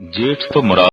ਜੇਠ ਤੋਂ ਮੁਰਾਦ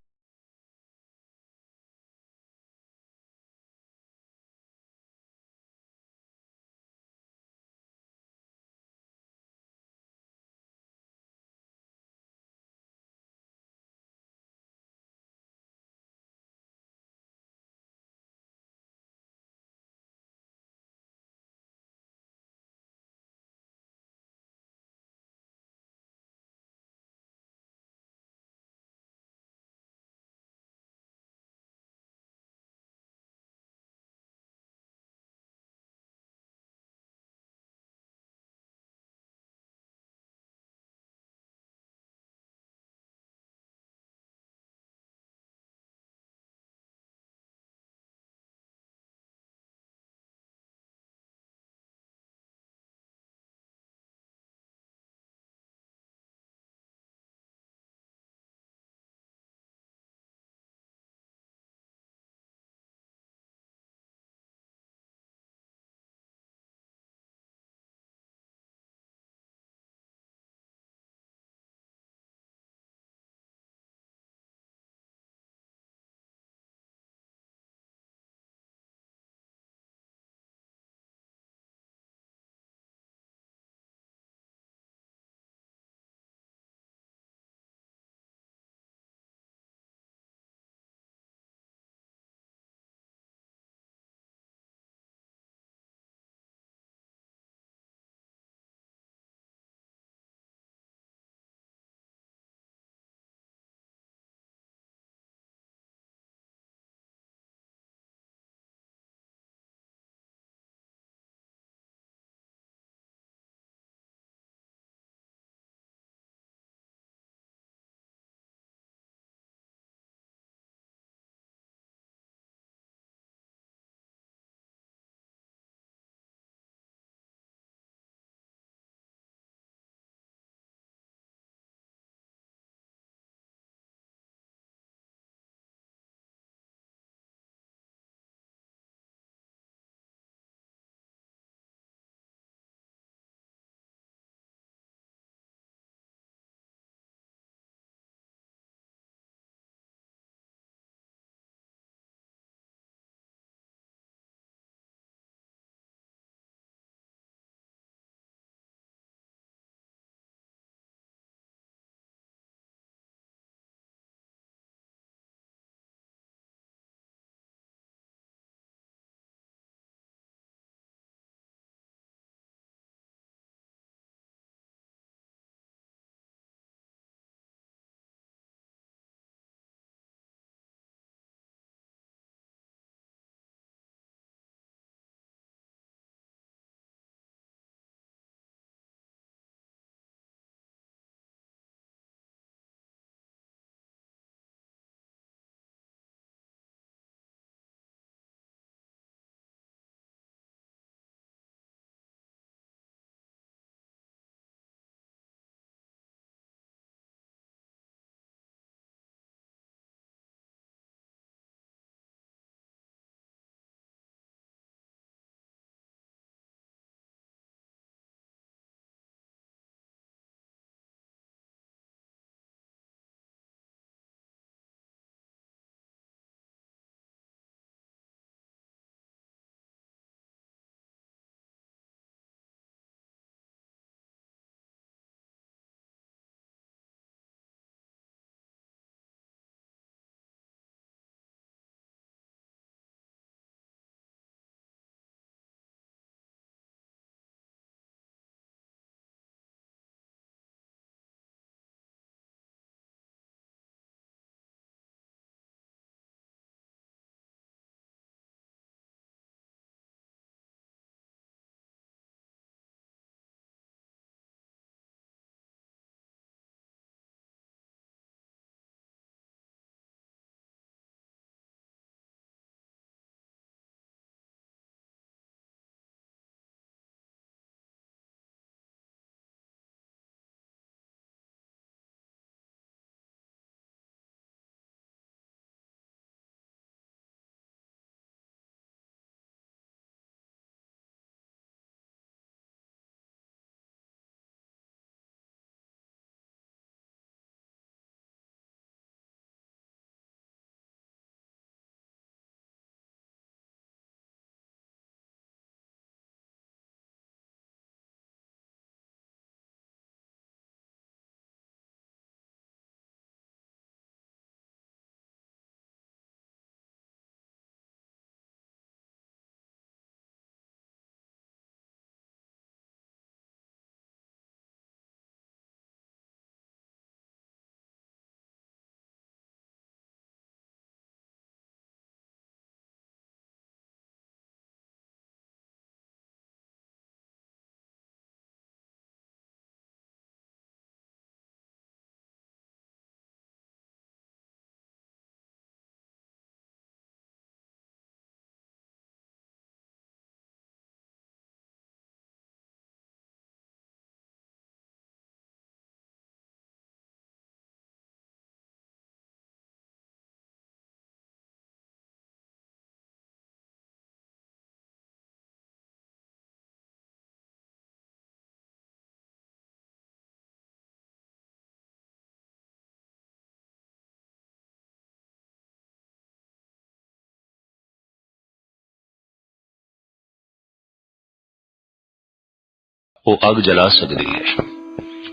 ਉਹ ਅੱਗ ਜਲਾ ਸਕਦੀ ਹੈ।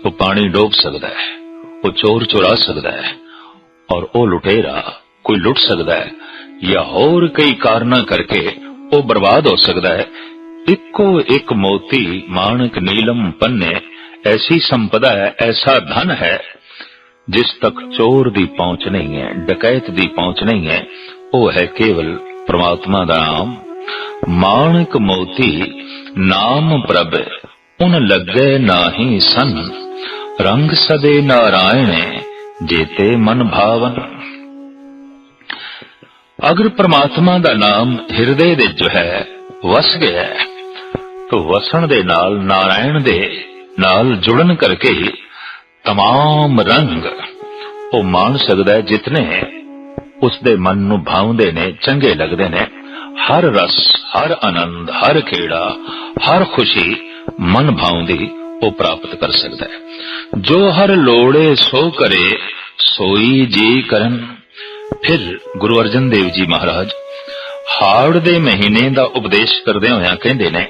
ਉਹ ਪਾਣੀ ਡੋਬ ਸਕਦਾ ਹੈ। ਉਹ ਚੋਰ ਚੁਰਾ ਸਕਦਾ ਹੈ। ਔਰ ਉਹ ਲੁਟੇਰਾ ਕੋਈ ਲੁੱਟ ਸਕਦਾ ਹੈ ਜਾਂ ਹੋਰ ਕਈ ਕਾਰਨਾਂ ਕਰਕੇ ਉਹ ਬਰਬਾਦ ਹੋ ਸਕਦਾ ਹੈ। ਇੱਕੋ ਇੱਕ ਮੋਤੀ ਮਾਣਕ ਨੀਲਮ ਪੰਨੇ ਐਸੀ ਸੰਪਦਾ ਹੈ, ਐਸਾ ਧਨ ਹੈ, ਜਿਸ ਤੱਕ ਚੋਰ ਦੀ ਪਹੁੰਚ ਨਹੀਂ ਹੈ, ਡਕੈਤ ਦੀ ਪਹੁੰਚ ਨਹੀਂ ਹੈ। ਉਹ ਹੈ ਕੇਵਲ ਪ੍ਰਮਾਤਮਾ ਦਾ ਨਾਮ। ਮਾਣਕ ਮੋਤੀ ਨਾਮ ਪ੍ਰਭ ਉਨ ਲੱਗੇ ਨਾਹੀ ਸਨ ਰੰਗ ਸਦੇ ਨਾਰਾਇਣੇ ਜੇਤੇ ਮਨ ਭਾਵਨ ਅਗਰ ਪ੍ਰਮਾਤਮਾ ਦਾ ਨਾਮ ਹਿਰਦੇ ਵਿੱਚ ਜੋ ਹੈ ਵਸ ਗਿਆ ਹੈ ਤਾਂ ਵਸਣ ਦੇ ਨਾਲ ਨਾਰਾਇਣ ਦੇ ਨਾਲ ਜੁੜਨ ਕਰਕੇ ਹੀ तमाम ਰੰਗ ਉਹ ਮਾਣ ਸਕਦਾ ਹੈ ਜਿਤਨੇ ਉਸ ਦੇ ਮਨ ਨੂੰ ਭਾਉਂਦੇ ਨੇ ਚੰਗੇ ਲੱਗਦੇ ਨੇ ਹਰ ਰਸ ਹਰ ਆਨੰਦ ਹਰ ਖੇੜਾ ਹਰ ਖੁਸ਼ੀ ਮਨ ਭਾਉਂਦੀ ਉਹ ਪ੍ਰਾਪਤ ਕਰ ਸਕਦਾ ਹੈ। ਜੋ ਹਰ ਲੋੜੇ ਸੋ ਕਰੇ, ਸੋਈ ਜੀ ਕਰਨ। ਫਿਰ ਗੁਰੂ ਅਰਜਨ ਦੇਵ ਜੀ ਮਹਾਰਾਜ ਹਾੜ ਦੇ ਮਹੀਨੇ ਦਾ ਉਪਦੇਸ਼ ਕਰਦੇ ਹੋਇਆਂ ਕਹਿੰਦੇ ਨੇ,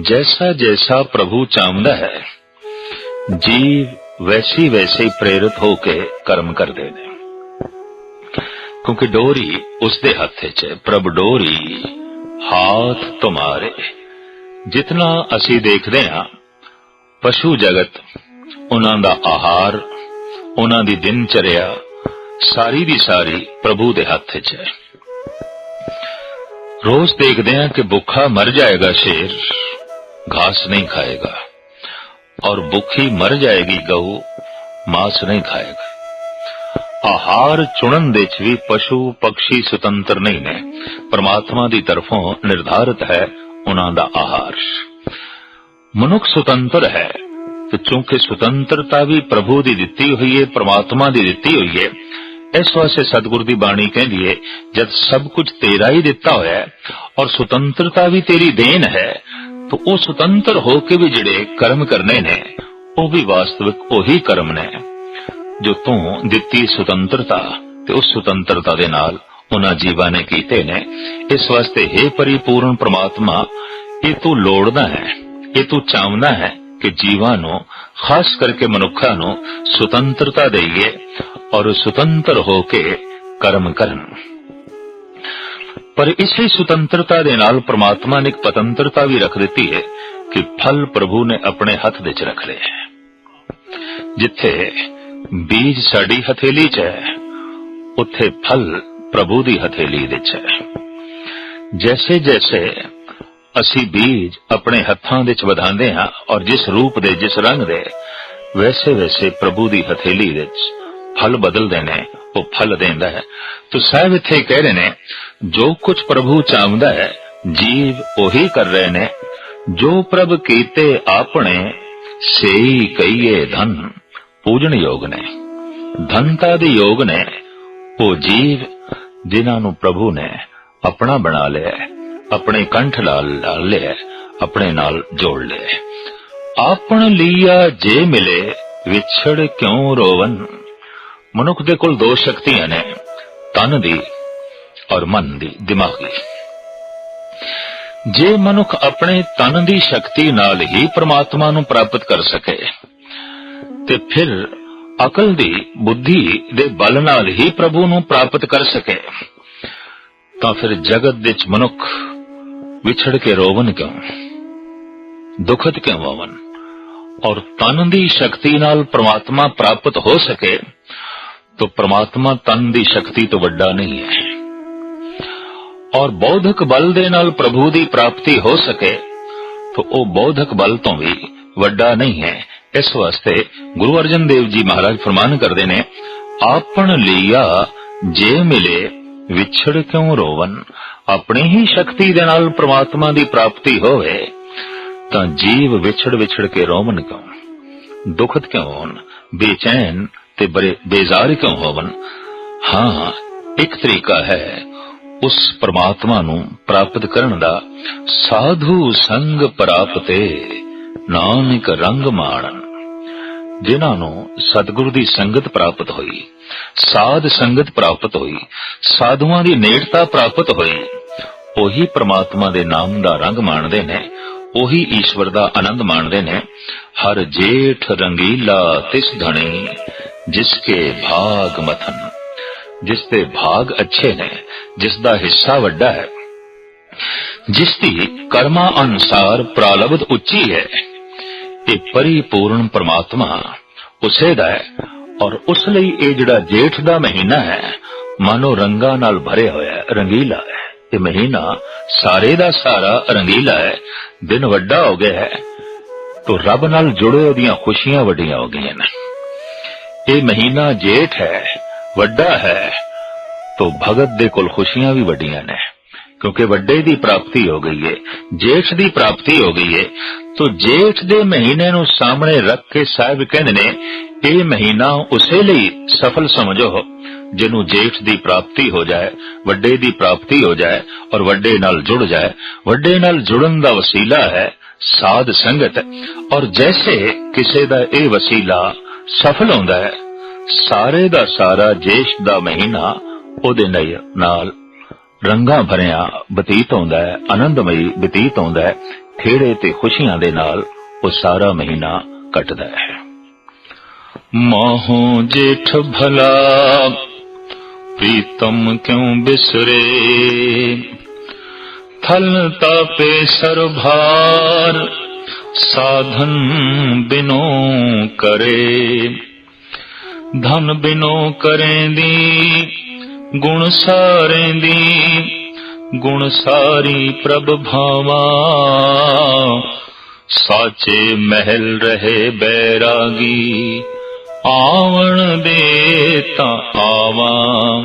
ਜੈਸਾ ਜੈਸਾ ਪ੍ਰਭੂ ਚਾਹੁੰਦਾ ਹੈ, ਜੀਵ ਵੈਸੀ ਵੈਸੇ ਪ੍ਰੇਰਿਤ ਹੋ ਕੇ ਕਰਮ ਕਰਦੇ ਨੇ। ਕਿਉਂਕਿ ਡੋਰੀ ਉਸ ਦੇ ਹੱਥ 'ਚ ਪ੍ਰਭ ਡੋਰੀ, ਹਾਥ ਤੁਮਾਰੇ। ਜਿਤਨਾ ਅਸੀਂ ਦੇਖਦੇ ਹਾਂ ਪਸ਼ੂ ਜਗਤ ਉਹਨਾਂ ਦਾ ਆਹਾਰ ਉਹਨਾਂ ਦੀ ਦਿਨਚਰਿਆ ਸਾਰੀ ਦੀ ਸਾਰੀ ਪ੍ਰਭੂ ਦੇ ਹੱਥ 'ਚ ਹੈ ਰੋਜ਼ ਦੇਖਦੇ ਹਾਂ ਕਿ ਭੁੱਖਾ ਮਰ ਜਾਏਗਾ ਸ਼ੇਰ ਘਾਸ ਨਹੀਂ ਖਾਏਗਾ और भूखी मर जाएगी गऊ मांस नहीं खाएगा ਆਹਾਰ ਚੁਣਨ ਦੇ ਚ ਵੀ ਪਸ਼ੂ ਪੰਛੀ ਸੁਤੰਤਰ ਨਹੀਂ ਨੇ ਪਰਮਾਤਮਾ ਦੀ ਤਰਫੋਂ ਨਿਰਧਾਰਿਤ ਹੈ ਉਹਨਾਂ ਦਾ ਆਹਾਰ। ਮਨੁੱਖ ਸੁਤੰਤਰ ਹੈ ਤੇ ਚੂੰਕਿ ਸੁਤੰਤਰਤਾ ਵੀ ਪ੍ਰਭੂ ਦੀ ਦਿੱਤੀ ਹੋਈ ਹੈ ਪਰਮਾਤਮਾ ਦੀ ਦਿੱਤੀ ਹੋਈ ਹੈ ਇਸ ਵਾਸਤੇ ਸਤਿਗੁਰ ਦੀ ਬਾਣੀ ਕਹਿੰਦੀ ਹੈ ਜਦ ਸਭ ਕੁਝ ਤੇਰਾ ਹੀ ਦਿੱਤਾ ਹੋਇਆ ਹੈ ਔਰ ਸੁਤੰਤਰਤਾ ਵੀ ਤੇਰੀ ਦੇਣ ਹੈ, ਤਾਂ ਉਹ ਸੁਤੰਤਰ ਹੋ ਕੇ ਵੀ ਜਿਹੜੇ ਕਰਮ ਕਰਨੇ ਨੇ, ਉਹ ਵੀ ਵਾਸਤਵਿਕ ਉਹੀ ਕਰਮ ਨੇ। ਜੋ ਤੂੰ ਦਿੱਤੀ ਸੁਤੰਤਰਤਾ ਤੇ ਉਸ ਸੁਤੰਤਰਤਾ ਦੇ ਨਾਲ ਉਹਨਾਂ ਜੀਵਾਂ ਨੇ ਕੀਤੇ ਨੇ, ਇਸ ਵਾਸਤੇ ਹੈ ਪਰਿਪੂਰਨ ਪ੍ਰਮਾਤਮਾ, ਇਹ ਤੂੰ ਲੋੜਦਾ ਹੈ, ਇਹ ਤੂੰ ਚਾਹੁੰਦਾ ਹੈ ਕਿ ਜੀਵਾਂ ਨੂੰ, ਖਾਸ ਕਰਕੇ ਮਨੁੱਖਾਂ ਨੂੰ ਸੁਤੰਤਰਤਾ ਦੇਈਏ ਔਰ ਸੁਤੰਤਰ ਹੋ ਕੇ ਕਰਮ ਕਰਨ। ਪਰ ਇਸੇ ਸੁਤੰਤਰਤਾ ਦੇ ਨਾਲ ਪ੍ਰਮਾਤਮਾ ਨੇ ਇੱਕ ਪਤੰਤਰਤਾ ਵੀ ਰੱਖ ਦਿੱਤੀ ਹੈ ਕਿ ਫਲ ਪ੍ਰਭੂ ਨੇ ਆਪਣੇ ਹੱਥ ਵਿੱਚ ਰੱਖ ਲਏ ਹੈ। ਜਿੱਥੇ ਬੀਜ ਸਾਡੀ ਹਥੇਲੀ 'ਚ ਹੈ, ਉੱਥੇ ਫਲ ਪ੍ਰਭੂ ਦੀ ਹਥੇਲੀ ਵਿੱਚ ਹੈ। ਜੈਸੇ ਜੈਸੇ ਅਸੀਂ ਬੀਜ ਆਪਣੇ ਹੱਥਾਂ ਵਿੱਚ ਵਧਾਉਂਦੇ ਹਾਂ ਔਰ ਜਿਸ ਰੂਪ ਦੇ ਜਿਸ ਰੰਗ ਦੇ, ਵੈਸੇ ਵੈਸੇ ਪ੍ਰਭੂ ਦੀ ਹਥੇਲੀ ਵਿੱਚ ਫਲ ਬਦਲਦੇ ਨੇ, ਉਹ ਫਲ ਦਿੰਦਾ ਹੈ। ਤੋ ਸਾਹਿਬ ਇੱਥੇ ਕਹਿ ਰਹੇ ਨੇ, ਜੋ ਕੁਝ ਪ੍ਰਭੂ ਚਾਹੁੰਦਾ ਹੈ, ਜੀਵ ਉਹੀ ਕਰ ਰਹੇ ਨੇ। ਜੋ ਪ੍ਰਭ ਕੀਤੇ ਆਪਣੇ, ਸੇਈ ਕਈਏ ਧਨ, ਪੂਜਣ ਯੋਗ ਨੇ। ਧਨਤਾ ਦੇ ਯੋਗ ਨੇ, ਉਹ ਜੀਵ ਜਿਨ੍ਹਾਂ ਨੂੰ ਪ੍ਰਭੂ ਨੇ ਆਪਣਾ ਬਣਾ ਲਿਆ, ਆਪਣੇ ਕੰਠ ਨਾਲ ਲਾ ਲਿਆ, ਆਪਣੇ ਨਾਲ ਜੋੜ ਲਿਆ। ਆਪਣ ਲੀਆ ਜੇ ਮਿਲੇ, ਵਿਛੜ ਕਿਉਂ ਰੋਵਨ? ਮਨੁੱਖ ਦੇ ਕੋਲ ਦੋ ਸ਼ਕਤੀਆਂ ਨੇ, ਤਨ ਦੀ ਔਰ ਮਨ ਦੀ, ਦਿਮਾਗੀ। ਜੇ ਮਨੁੱਖ ਆਪਣੇ ਤਨ ਦੀ ਸ਼ਕਤੀ ਨਾਲ ਹੀ ਪ੍ਰਮਾਤਮਾ ਨੂੰ ਪ੍ਰਾਪਤ ਕਰ ਸਕੇ, ਤੇ ਫਿਰ ਅਕਲ ਦੀ ਬੁੱਧੀ ਦੇ ਬਲ ਨਾਲ ਹੀ ਪ੍ਰਭੂ ਨੂੰ ਪ੍ਰਾਪਤ ਕਰ ਸਕੇ। ਤਾਂ ਫਿਰ ਜਗਤ ਵਿੱਚ ਮਨੁੱਖ ਵਿਛੜ ਕੇ ਰੋਵਨ ਕਿਉਂ? ਦੁਖਤ ਕਿਉਂ ਹੋਵਨ? ਔਰ ਤਨ ਦੀ ਸ਼ਕਤੀ ਨਾਲ ਪ੍ਰਮਾਤਮਾ ਪ੍ਰਾਪਤ ਹੋ ਸਕੇ तो ਪ੍ਰਮਾਤਮਾ ਤਨ ਦੀ ਸ਼ਕਤੀ ਤੋਂ ਵੱਡਾ ਨਹੀਂ ਹੈ। ਔਰ ਬੌਧਿਕ ਬਲ ਦੇ ਨਾਲ ਪ੍ਰਭੂ ਦੀ ਪ੍ਰਾਪਤੀ ਹੋ ਸਕੇ, ਤਾਂ ਉਹ ਬੌਧਿਕ ਬਲ ਤੋਂ ਵੀ ਵੱਡਾ ਨਹੀਂ ਹੈ। ਇਸ ਵਾਸਤੇ ਗੁਰੂ ਅਰਜਨ ਦੇਵ ਜੀ ਮਹਾਰਾਜ ਫਰਮਾਨ ਕਰਦੇ ਨੇ, ਆਪਣ ਲੀਆ ਜੇ ਮਿਲੇ ਵਿਛੜ ਕਿਉਂ ਰੋਵਨ? ਆਪਣੀ ਹੀ ਸ਼ਕਤੀ ਦੇ ਨਾਲ ਪ੍ਰਮਾਤਮਾ ਦੀ ਪ੍ਰਾਪਤੀ ਹੋਵੇ, ਤਾਂ ਜੀਵ ਵਿਛੜ ਵਿਛੜ ਕੇ ਰੋਵਨ ਕਿਉਂ? ਦੁਖਤ ਕਿਉਂ ਹੋਣ? ਬੇਚੈਨ ਤੇ ਬੜੇ ਬੇਜ਼ਾਰ ਕਿਉਂ ਹੋਵਨ? ਹਾਂ, ਇੱਕ ਤਰੀਕਾ ਹੈ ਉਸ ਪ੍ਰਮਾਤਮਾ ਨੂੰ ਪ੍ਰਾਪਤ ਕਰਨ ਦਾ। ਸਾਧੂ ਸੰਗ ਪ੍ਰਾਪਤੇ ਨਾਨਕ ਰੰਗ ਮਾਣਨ। ਜਿਨ੍ਹਾਂ ਨੂੰ ਸਤਿਗੁਰੂ ਦੀ ਸੰਗਤ ਪ੍ਰਾਪਤ ਹੋਈ, ਸਾਧ ਸੰਗਤ ਪ੍ਰਾਪਤ ਹੋਈ, ਸਾਧੂਆਂ ਦੀ ਨੇੜਤਾ ਪ੍ਰਾਪਤ ਹੋਈ, ਉਹੀ ਪ੍ਰਮਾਤਮਾ ਦੇ ਨਾਮ ਦਾ ਰੰਗ ਮਾਣਦੇ ਨੇ, ਉਹੀ ਈਸ਼ਵਰ ਦਾ ਆਨੰਦ ਮਾਣਦੇ ਨੇ, ਹਰ ਜੇਠ ਰੰਗੀਲਾ ਤਿਸ ਧਣੀ ਜਿਸਕੇ ਭਾਗ ਮਥਨ, ਜਿਸ ਦੇ ਭਾਗ ਅੱਛੇ ਨੇ, ਜਿਸ ਦਾ ਹਿੱਸਾ ਵੱਡਾ ਹੈ, ਜਿਸ ਦੀ ਕਰਮਾਂ ਅਨੁਸਾਰ ਪ੍ਰਾਲਬਧ ਉੱਚੀ ਹੈ। ਇਹ ਪਰਿਪੂਰਨ ਪਰਮਾਤਮਾ ਉਸੇ ਦਾ ਹੈ ਔਰ ਉਸ ਲਈ ਇਹ ਜਿਹੜਾ ਜੇਠ ਦਾ ਮਹੀਨਾ ਹੈ ਮਾਨੋ ਰੰਗਾਂ ਨਾਲ ਭਰਿਆ ਹੋਇਆ ਹੈ, ਰੰਗੀਲਾ ਹੈ। ਇਹ ਮਹੀਨਾ ਸਾਰੇ ਦਾ ਸਾਰਾ ਰੰਗੀਲਾ ਹੈ, ਦਿਨ ਵੱਡਾ ਹੋ ਗਿਆ ਹੈ, ਤੋ ਰੱਬ ਨਾਲ ਜੁੜੇ ਉਹਦੀਆਂ ਖੁਸ਼ੀਆਂ ਵੱਡੀਆਂ ਹੋ ਗਈਆਂ ਨੇ। ਇਹ ਮਹੀਨਾ ਜੇਠ ਹੈ, ਵੱਡਾ ਹੈ, ਤੋ ਭਗਤ ਦੇ ਕੋਲ ਖੁਸ਼ੀਆਂ ਵੀ ਵੱਡੀਆਂ ਨੇ, ਕਿਉਂਕਿ ਵੱਡੇ ਦੀ ਪ੍ਰਾਪਤੀ ਹੋ ਗਈ ਹੈ ਜੇਠ ਦੀ ਪ੍ਰਾਪਤੀ ਹੋ ਗਈ ਹੈ ਤੋ ਜੇਠ ਦੇ ਮਹੀਨੇ ਨੂੰ ਸਾਹਮਣੇ ਰੱਖ ਕੇ ਸਾਹਿਬ ਕਹਿੰਦੇ ਨੇ, ਇਹ ਮਹੀਨਾ ਉਸੇ ਲਈ ਸਫਲ ਸਮਝੋ, ਜਿਹਨੂੰ ਜੇਠ ਦੀ ਪ੍ਰਾਪਤੀ ਹੋ ਜਾਏ, ਵੱਡੇ ਦੀ ਪ੍ਰਾਪਤੀ ਹੋ ਜਾਏ ਔਰ ਵੱਡੇ ਨਾਲ ਜੁੜ ਜਾਏ। ਵੱਡੇ ਨਾਲ ਜੁੜਨ ਦਾ ਵਸੀਲਾ ਹੈ ਸਾਧ ਸੰਗਤ। ਔਰ ਜੈਸੇ ਕਿਸੇ ਦਾ ਇਹ ਵਸੀਲਾ ਸਫਲ ਹੁੰਦਾ ਹੈ, ਸਾਰੇ ਦਾ ਸਾਰਾ ਜੇਠ ਦਾ ਮਹੀਨਾ ਉਹਦੇ ਨਾਲ ਰੰਗਾਂ ਭਰਿਆ ਬਤੀਤ ਹੁੰਦਾ ਹੈ, ਆਨੰਦਮਈ ਬਤੀਤ ਹੁੰਦਾ ਹੈ, ਖੇੜੇ ਤੇ ਖੁਸ਼ੀਆਂ ਦੇ ਨਾਲ ਉਹ ਸਾਰਾ ਮਹੀਨਾ ਕੱਟਦਾ ਹੈ। ਮਾਹੋ ਜੇਠ ਭਲਾ, ਪ੍ਰੀਤਮ ਕਿਉ ਬਿਸਰੇ? ਥਲ ਤਾਪੇ ਸਰਭਾਰ, ਸਾਧਨ ਬਿਨੋ ਕਰੇ। ਧਨ ਬਿਨੋ ਕਰੇਂਦੀ ਗੁਣ ਸਾਰੇ ਦੀ ਗੁਣ ਸਾਰੀ ਪ੍ਰਭ ਭਾਵਾ। ਸਾਚੇ ਮਹਿਲ ਰਹੇ ਬੈਰਾਗੀ, ਆਵਣ ਦੇ ਤਾਂ ਆਵਾ।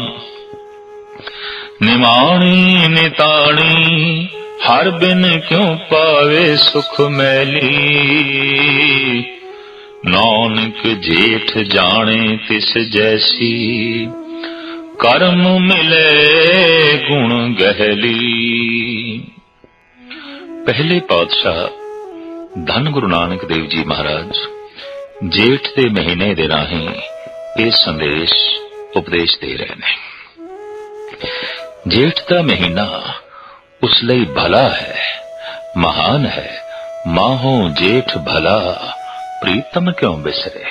ਨਿਮਾਣੀ, ਨਿਤਾਣੀ, ਹਰ ਬਿਨ ਕਿਉ ਪਾਵੇ ਸੁਖ ਮੈਲੀ? ਨਾਨਕ ਜੇਠ ਜਾਣੇ ਤਿਸ ਜੈਸੀ ਕਰਮ ਮਿਲੇ ਗੁਣ ਗਹਿਲੀ। ਪਹਿਲੇ ਪਾਤਸ਼ਾਹ ਧੰਨ ਗੁਰੂ ਨਾਨਕ ਦੇਵ ਜੀ ਮਹਾਰਾਜ, ਜੇਠ ਦੇ ਮਹੀਨੇ ਦੇ ਰਾਹੀਂ ਇਹ ਸੰਦੇਸ਼ ਉਪਦੇਸ਼ ਦੇ ਰਹੇ ਨੇ। ਜੇਠ ਦਾ ਮਹੀਨਾ ਉਸ ਲਈ ਭਲਾ ਹੈ, ਮਹਾਨ ਹੈ। ਮਾਹੋ ਜੇਠ ਭਲਾ, ਪ੍ਰੀਤਮ ਕਿਉਂ ਬਿਸਰੇ,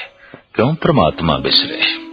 ਕਿਉਂ ਪ੍ਰਮਾਤਮਾ ਬਿਸਰੇ?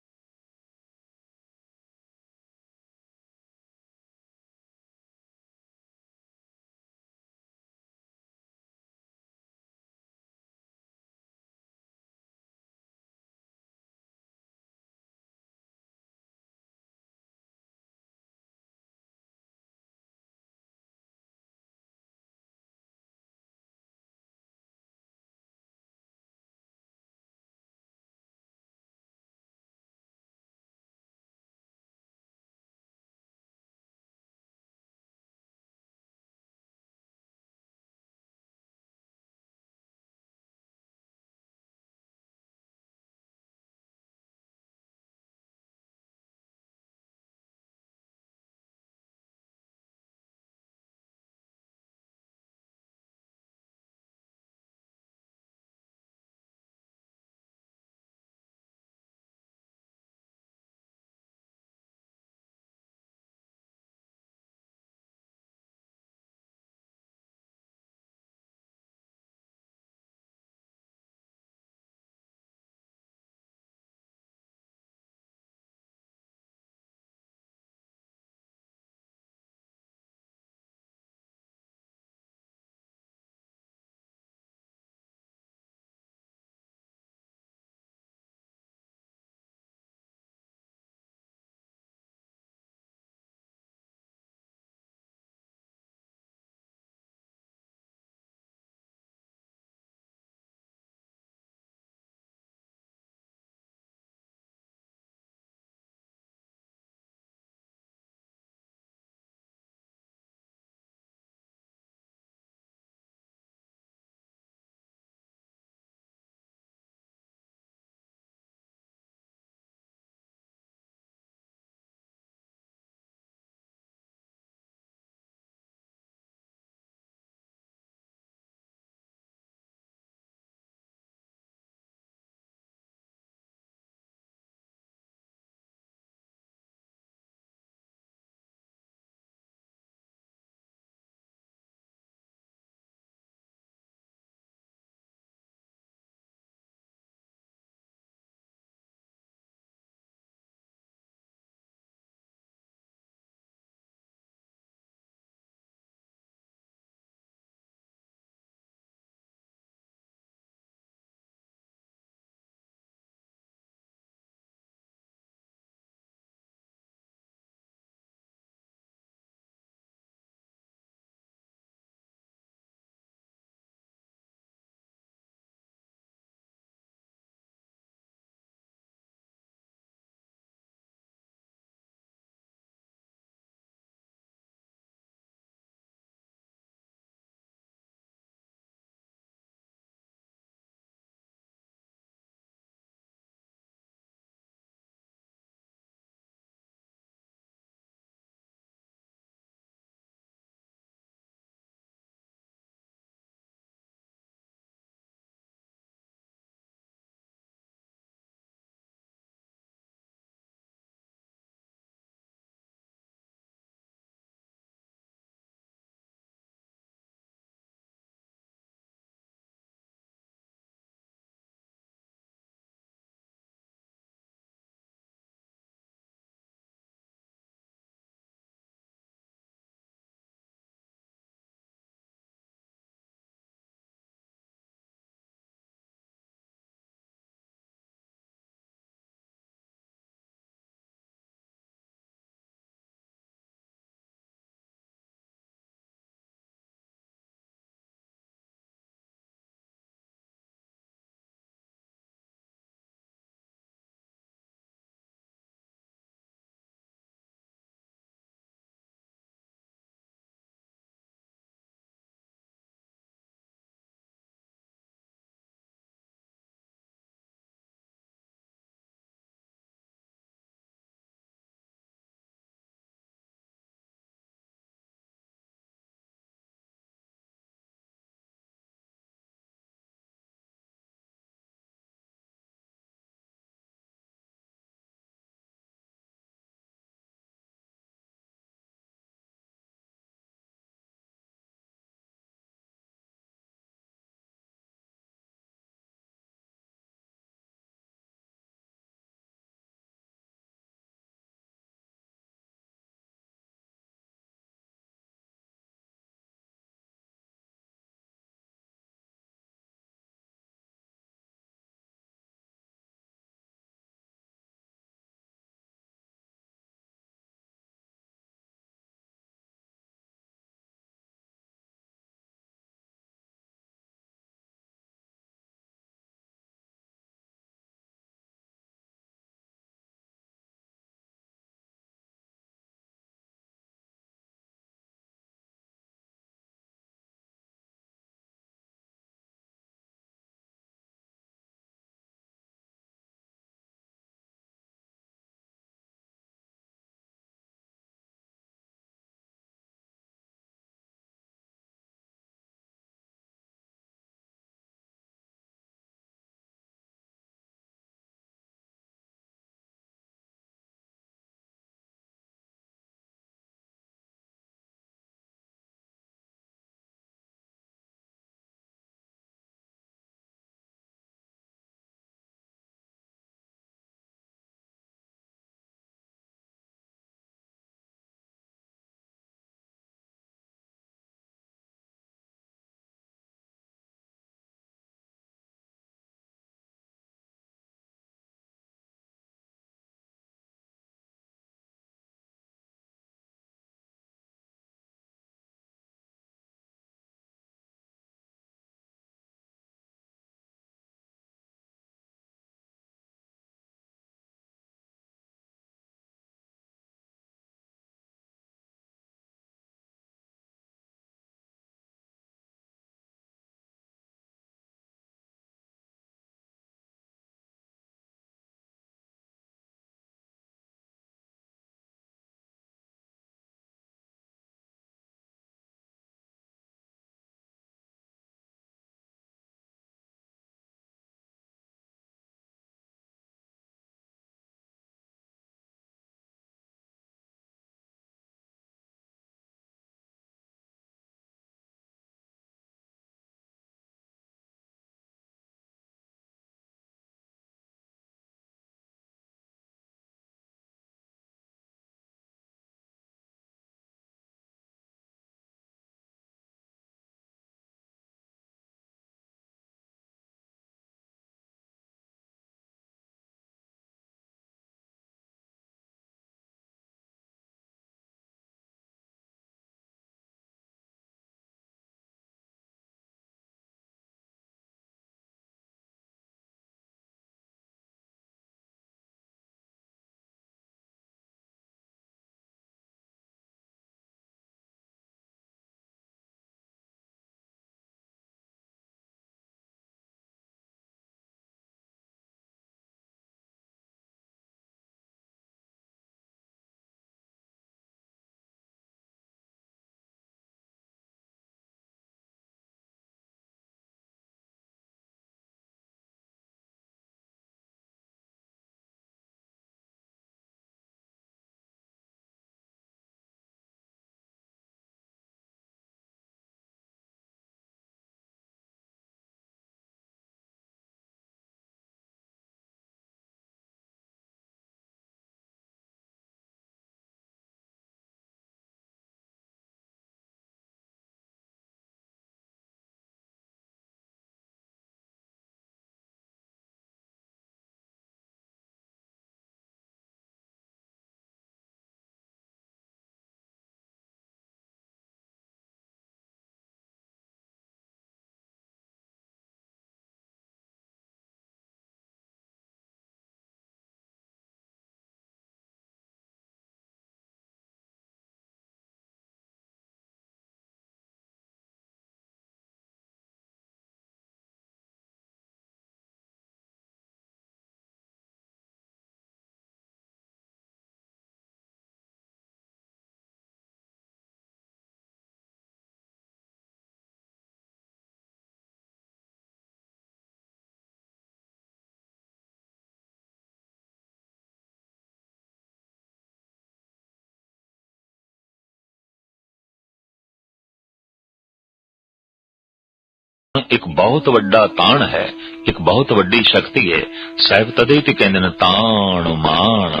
ਇੱਕ ਬਹੁਤ ਵੱਡਾ ਤਾਣ ਹੈ, ਇੱਕ ਬਹੁਤ ਵੱਡੀ ਸ਼ਕਤੀ ਹੈ। ਸਾਹਿਬ ਤਦੇ ਤੇ ਕਹਿੰਦੇ ਨੇ, ਤਾਣ ਮਾਣ,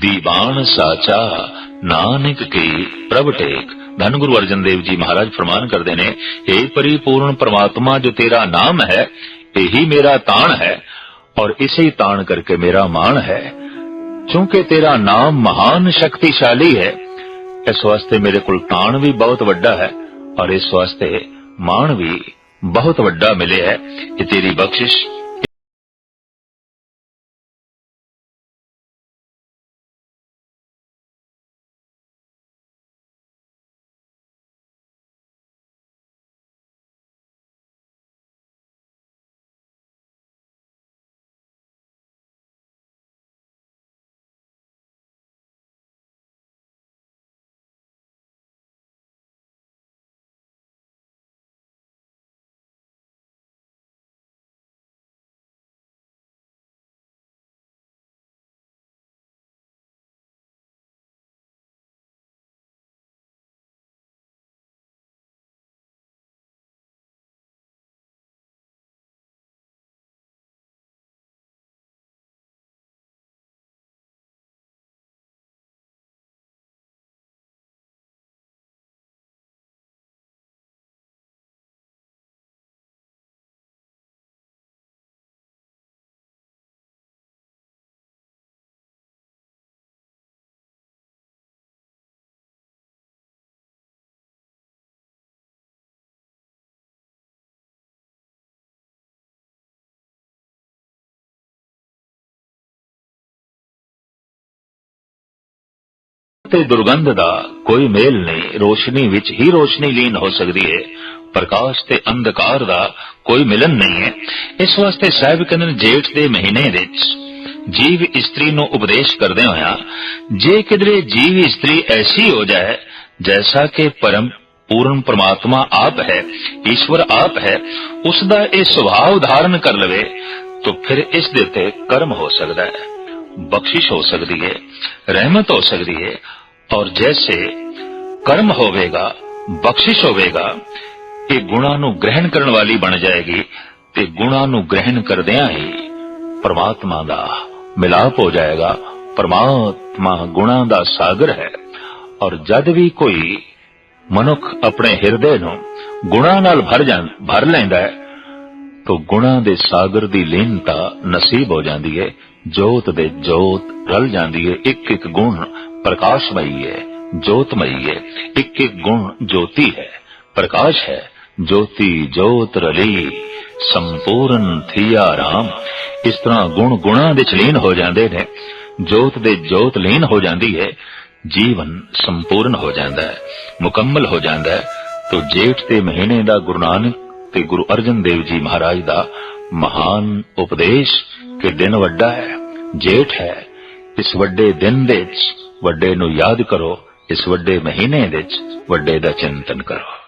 ਦੀਵਾਨ ਸਾਚਾ, ਨਾਨਕ ਕੀ ਪ੍ਰਭ ਟੇਕ। ਧੰਨ ਗੁਰੂ ਅਰਜਨ ਦੇਵ ਜੀ ਮਹਾਰਾਜ ਫਰਮਾਨ ਕਰਦੇ ਨੇ हे ਪਰਿਪੂਰਨ ਪ੍ਰਮਾਤਮਾ, ਜੋ ਤੇਰਾ ਨਾਮ ਹੈ, ਇਹੀ ਮੇਰਾ ਤਾਣ ਹੈ, ਔਰ ਇਸੇ ਤਾਣ ਕਰਕੇ ਮੇਰਾ ਮਾਣ ਹੈ। ਕਿਉਂਕਿ ਤੇਰਾ ਨਾਮ ਮਹਾਨ ਸ਼ਕਤੀਸ਼ਾਲੀ ਹੈ, ਇਸ ਵਾਸਤੇ ਮੇਰੇ ਕੋਲ ਤਾਣ ਵੀ ਬਹੁਤ ਵੱਡਾ ਹੈ, ਔਰ ਇਸ ਵਾਸਤੇ ਮਾਣ ਵੀ ਬਹੁਤ ਵੱਡਾ ਮਿਲਿਆ ਹੈ ਇਹ ਤੇਰੀ ਬਖਸ਼ਿਸ਼ ਤੇ ਦੁਰਗੰਧ ਦਾ ਕੋਈ ਮੇਲ ਨਹੀਂ, ਰੋਸ਼ਨੀ ਵਿੱਚ ਹੀ ਰੋਸ਼ਨੀ ਲੀਨ ਹੋ ਸਕਦੀ ਹੈ। ਪ੍ਰਕਾਸ਼ ਤੇ ਅੰਧਕਾਰ ਦਾ ਕੋਈ ਮਿਲਨ ਨਹੀਂ ਹੈ। ਇਸ ਵਾਸਤੇ ਸਾਹਿਬ ਕਹਿੰਦੇ ਨੇ, ਜੇਠ ਦੇ ਮਹੀਨੇ ਵਿੱਚ ਜੀਵ ਇਸਤਰੀ ਨੂੰ ਉਪਦੇਸ਼ ਕਰਦੇ ਹੋਇਆ, ਜੇ ਕਿਧਰੇ ਜੀਵ ਇਸਤਰੀ ਐਸੀ ਹੋ ਜਾਏ, ਜੈਸਾ ਕਿ ਪਰਮ ਪੂਰਨ ਪ੍ਰਮਾਤਮਾ ਆਪ ਹੈ, ਈਸ਼ਵਰ ਆਪ ਹੈ ਉਸ ਦਾ ਇਹ ਸੁਭਾਅ ਧਾਰਨ ਕਰ ਲਵੇ, ਤਾਂ ਫਿਰ ਇਸ ਦੇ ਤੇ ਕਰਮ ਹੋ ਸਕਦਾ ਹੈ। ਬਖਸ਼ਿਸ਼ ਹੋ ਸਕਦੀ ਹੈ ਰਹਿਮਤ ਹੋ ਸਕਦੀ ਹੈ ਔਰ ਜੈਸੇ ਕਰਮ ਹੋਵੇਗਾ ਬਖਸ਼ਿਸ਼ ਹੋਵੇਗਾ ਇਹ ਗੁਣਾ ਨੂੰ ਗ੍ਰਹਿਣ ਕਰਨ ਵਾਲੀ ਬਣ ਜਾਏਗੀ ਤੇ ਗੁਣਾ ਨੂੰ ਗ੍ਰਹਿਣ ਕਰਦਿਆਂ ਹੀ ਪਰਮਾਤਮਾ ਦਾ ਮਿਲਾਪ ਹੋ ਜਾਏਗਾ ਪਰਮਾਤਮਾ ਗੁਣਾ ਦਾ ਸਾਗਰ ਹੈ ਔਰ ਜਦ ਵੀ ਕੋਈ ਮਨੁੱਖ ਆਪਣੇ ਹਿਰਦੇ ਨੂੰ ਗੁਣਾ ਨਾਲ ਭਰ ਜਾਂ ਭਰ ਲੈਂਦਾ ਹੈ ਤੋ ਗੁਣਾ ਦੇ ਸਾਗਰ ਦੀ ਲੀਨਤਾ ਨਸੀਬ ਹੋ ਜਾਂਦੀ ਹੈ ਜੋਤ ਦੇ ਜੋਤ ਰਲ ਜਾਂਦੀ ਹੈ ਇੱਕ ਇੱਕ ਗੁਣ ਪ੍ਰਕਾਸ਼ਮਈ ਹੈ ਜੋਤਮਈ ਹੈ ਇੱਕ ਇੱਕ ਗੁਣ ਜੋਤੀ ਹੈ, ਪ੍ਰਕਾਸ਼ ਹੈ, ਜੋਤੀ ਜੋਤ ਰਲੀ, ਸੰਪੂਰਨ ਥੀਆ ਰਾਮ। ਇਸ ਤਰ੍ਹਾਂ ਗੁਣ ਗੁਣਾ ਦੇ ਚਲੀਨ ਹੋ ਜਾਂਦੇ ਨੇ, ਜੋਤ ਦੇ ਜੋਤ ਲੀਨ ਹੋ ਜਾਂਦੀ ਹੈ ਜੀਵਨ ਸੰਪੂਰਨ ਹੋ ਜਾਂਦਾ ਹੈ, ਮੁਕੰਮਲ ਹੋ ਜਾਂਦਾ ਹੈ। ਤੋ ਜੇਠ ਦੇ ਮਹੀਨੇ ਦਾ ਗੁਰੂ ਨਾਨਕ ਤੇ ਗੁਰੂ ਅਰਜਨ ਦੇਵ ਜੀ ਮਹਾਰਾਜ ਦਾ ਮਹਾਨ ਉਪਦੇਸ਼ ਕਿ ਦਿਨ ਵੱਡਾ ਹੈ, ਜੇਠ ਹੈ। ਇਸ ਵੱਡੇ ਦਿਨ ਦੇ ਵਿੱਚ ਵੱਡੇ ਨੂੰ ਯਾਦ ਕਰੋ, ਇਸ ਵੱਡੇ ਮਹੀਨੇ ਵਿੱਚ ਵੱਡੇ ਦਾ ਚਿੰਤਨ ਕਰੋ।